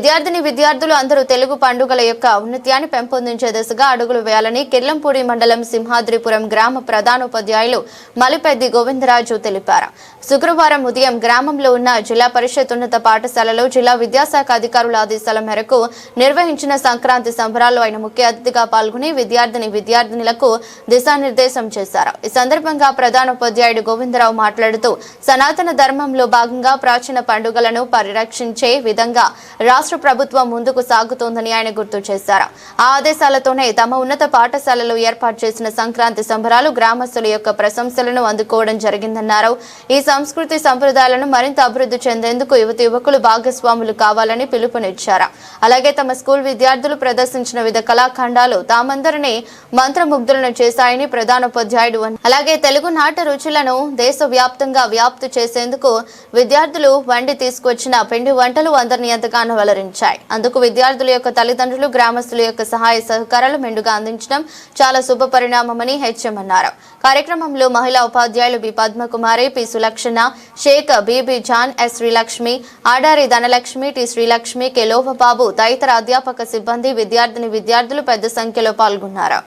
విద్యార్థిని విద్యార్థులు అందరూ తెలుగు పండుగల యొక్క ఔన్నత్యాన్ని పెంపొందించే దిశగా అడుగులు వేయాలని కిర్లంపూడి మండలం సింహాద్రిపురం గ్రామ ప్రధానోపాధ్యాయులు మలిపెద్ది గోవిందరాజు తెలిపారు. శుక్రవారం ఉదయం గ్రామంలో ఉన్న జిల్లా పరిషత్ ఉన్నత పాఠశాలలో జిల్లా విద్యాశాఖ అధికారుల ఆదేశాల మేరకు నిర్వహించిన సంక్రాంతి సంబరాల్లో ఆయన ముఖ్య అతిథిగా పాల్గొని విద్యార్థిని విద్యార్థినులకు దిశానిర్దేశం చేశారు. ఈ సందర్భంగా ప్రధానోపాధ్యాయుడు గోవిందరావు మాట్లాడుతూ సనాతన ధర్మంలో భాగంగా ప్రాచీన పండుగలను పరిరక్షించే విధంగా రాష్ట్ర ప్రభుత్వం ముందుకు సాగుతోందని ఆయన గుర్తు చేశారు. ఆ ఆదేశాలతోనే తమ ఉన్నత పాఠశాలలో ఏర్పాటు చేసిన సంక్రాంతి సంబరాలు గ్రామస్తుల యొక్క ప్రశంసలను అందుకోవడం జరిగిందన్నారు. ఈ సంస్కృతి సంప్రదాయాలను మరింత అభివృద్ధి చెందేందుకు యువతి యువకులు భాగస్వాములు కావాలని పిలుపునిచ్చారు. అలాగే తమ స్కూల్ విద్యార్థులు ప్రదర్శించిన వివిధ కళాఖండాలు తామందరినీ మంత్రముగ్ధులను చేశాయని ప్రధానోపాధ్యాయుడు అలాగే తెలుగు నాట రుచులను దేశవ్యాప్తంగా వ్యాప్తి చేసేందుకు విద్యార్థులు వండి తీసుకొచ్చిన పిండి వంటలు అందరినీ ఎంతగానో వలరించాయి అందుకు విద్యార్థుల యొక్క తల్లిదండ్రులు గ్రామస్తుల యొక్క సహాయ సహకారాలు మెండుగా అందించడం చాలా శుభ పరిణామమని హెచ్ఎం అన్నారు. కార్యక్రమంలో మహిళా ఉపాధ్యాయులు B. Padmakumari P. Sulakshana Shaik Bibi Jan S. Srilakshmi Adari Dhanalakshmi T. Srilakshmi K. Lohababu తదితర అధ్యాపక సిబ్బంది విద్యార్థిని విద్యార్థులు పెద్ద సంఖ్యలో పాల్గొన్నారు.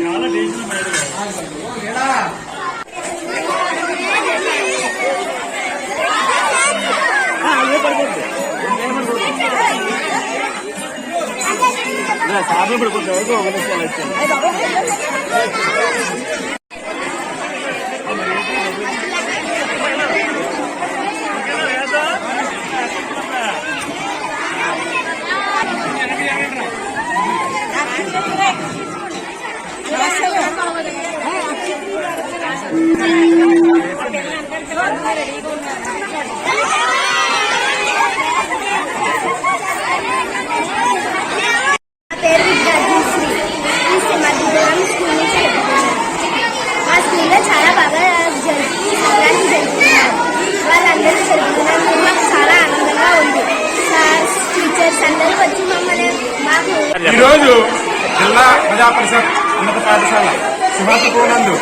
చాలా డేంజర్ మేడం సాధన పడిపోతుంది ఒక జిల్లా పరిషత్ ఉన్నత పాఠశాల సింహాద్రిపురందు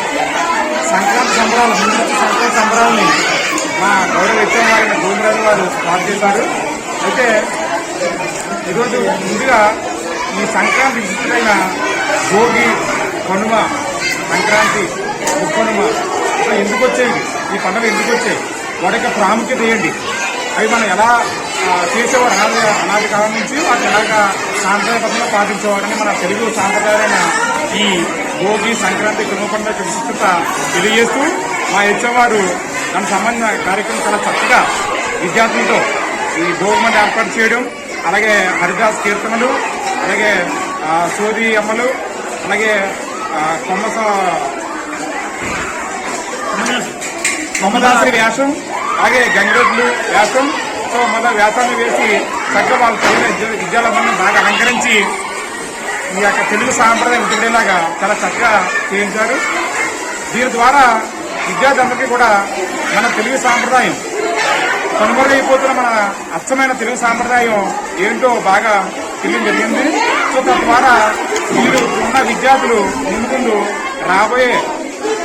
సంక్రాంతి సంబరాలు ముందు సంక్రాంతి సంబరాలని మా గౌరవ వ్యక్తం వారిని భూమిరాజు వారు స్టార్ట్ చేశారు. అయితే ఈరోజు ముందుగా ఈ సంక్రాంతి విశిష్టమైన భోగి కనుమ సంక్రాంతి ముక్కనుమ ఎందుకు వచ్చాయి ఈ పండుగ ఎందుకు వచ్చాయి వాటి యొక్క ప్రాముఖ్యత ఏంటి? అవి మనం ఎలా చేసేవారు అనాది అనాది కాలం నుంచి వాటిని ఎలాగ సాంప్రదాయబద్ధంగా పాటించేవారని మన తెలుగు సాంప్రదాయమైన ఈ భోగి సంక్రాంతి కుటుంబ పండుగ విశిష్టత తెలియజేస్తూ మా హెచ్ఎం వారు దానికి సంబంధించిన కార్యక్రమం చాలా చక్కగా విద్యార్థులతో ఈ భోగిమంది ఏర్పాటు చేయడం అలాగే హరిదాస్ కీర్తనలు అలాగే సోది అమ్మలు అలాగే కొమ్మ కొమ్మదాసరి వ్యాసం అలాగే గంగిరెడ్లు వ్యాసం సో మన వ్యాసాన్ని వేసి చక్కగా వాళ్ళ తెలుగు విద్య- విద్యాలయాలను బాగా అలంకరించి ఈ యొక్క తెలుగు సాంప్రదాయం ఉండేలాగా చాలా చక్కగా చేయించారు. దీని ద్వారా విద్యార్థులందరికీ కూడా మన తెలుగు సాంప్రదాయం కనుమరుగైపోతున్న మన అచ్చమైన తెలుగు సాంప్రదాయం ఏంటో బాగా తెలియడం జరిగింది. సో తద్వారా వీరు ఉన్న విద్యార్థులు ముందు రాబోయే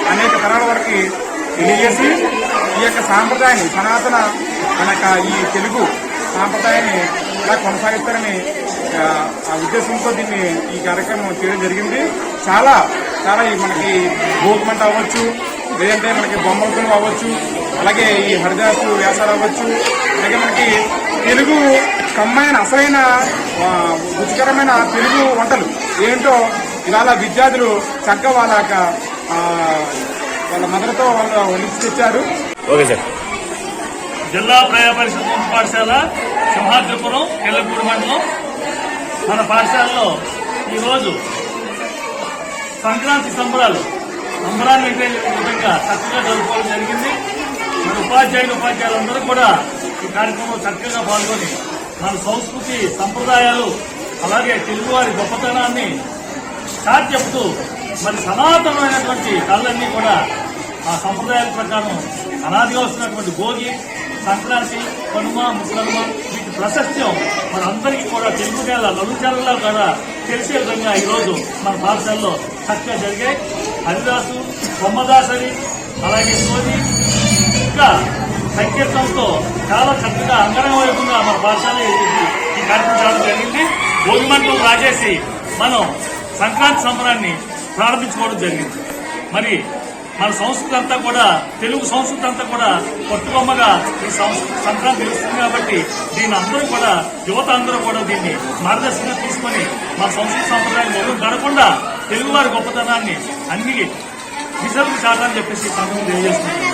అనేక తరాల వరకు తెలియజేసి ఈ యొక్క సాంప్రదాయాన్ని సనాతన మన ఈ తెలుగు సాంప్రదాయాన్ని ఇలా కొనసాగిస్తారని ఆ, ఉద్దేశంతో దీన్ని ఈ కార్యక్రమం చేయడం జరిగింది. చాలా చాలా ఈ మనకి భోగిమంట అవ్వచ్చు లేదంటే మనకి బొమ్మలు అవ్వచ్చు అలాగే ఈ హరిదాసు వ్యాసాలు అవ్వచ్చు అలాగే మనకి తెలుగు కమ్మైన అసలైన రుచికరమైన తెలుగు వంటలు ఏంటో ఇవాళ విద్యార్థులు చక్కగా వాళ్ళ యొక్క, వాళ్ళ మదరతో వాళ్ళు వండించి తెచ్చారు. Okay sir. జిల్లా ప్రజా పరిషత్ ఉన్నత పాఠశాల సింహాద్రిపురం ఎల్లగూడు మండలం. మన పాఠశాలలో ఈరోజు సంక్రాంతి సంబరాలు సంబరాన్ని విధంగా చక్కగా జరుపుకోవడం జరిగింది. మన ఉపాధ్యాయులు ఉపాధ్యాయులందరూ కూడా ఈ కార్యక్రమంలో చక్కగా పాల్గొని మన సంస్కృతి సంప్రదాయాలు అలాగే తెలుగువారి గొప్పతనాన్ని చాటి చెప్తూ మరి సనాతనమైనటువంటి కళలన్నీ కూడా ఆ సంప్రదాయాల ప్రకారం అనాదిగా వస్తున్నటువంటి భోగి సంక్రాంతి కనుమ ముసలమ్మ వీటి ప్రశస్త్యం మనందరికీ కూడా తెలుగు నేల నలుచాలలో కూడా తెలిసే విధంగా ఈరోజు మన పాఠశాలలో చక్కగా జరిగాయి. హరిదాసు బొమ్మదాసరి అలాగే సోది ఇంకా సంకీర్తనతో చాలా చక్కగా అంగరంగ వైపుగా మన పాఠశాల ఈ కార్యక్రమం చేయడం జరిగింది. భోగిమంటలు రాజేసి మనం సంక్రాంతి సంబరాన్ని ప్రారంభించుకోవడం జరిగింది. మరి మన సంస్కృతి అంతా కూడా తెలుగు సంస్కృతి అంతా కూడా పట్టుబొమ్మగా ఈ సంస్కృతి సంక్రాంతి తెలుస్తుంది కాబట్టి దీని అందరూ కూడా యువత అందరూ కూడా దీన్ని మార్గదర్శకంగా తీసుకొని మన సంస్కృతి సంప్రదాయం మొదలు గడకుండా తెలుగువారి గొప్పతనాన్ని అన్ని విసర్లు చాలని చెప్పేసి ఈ సందర్భంగా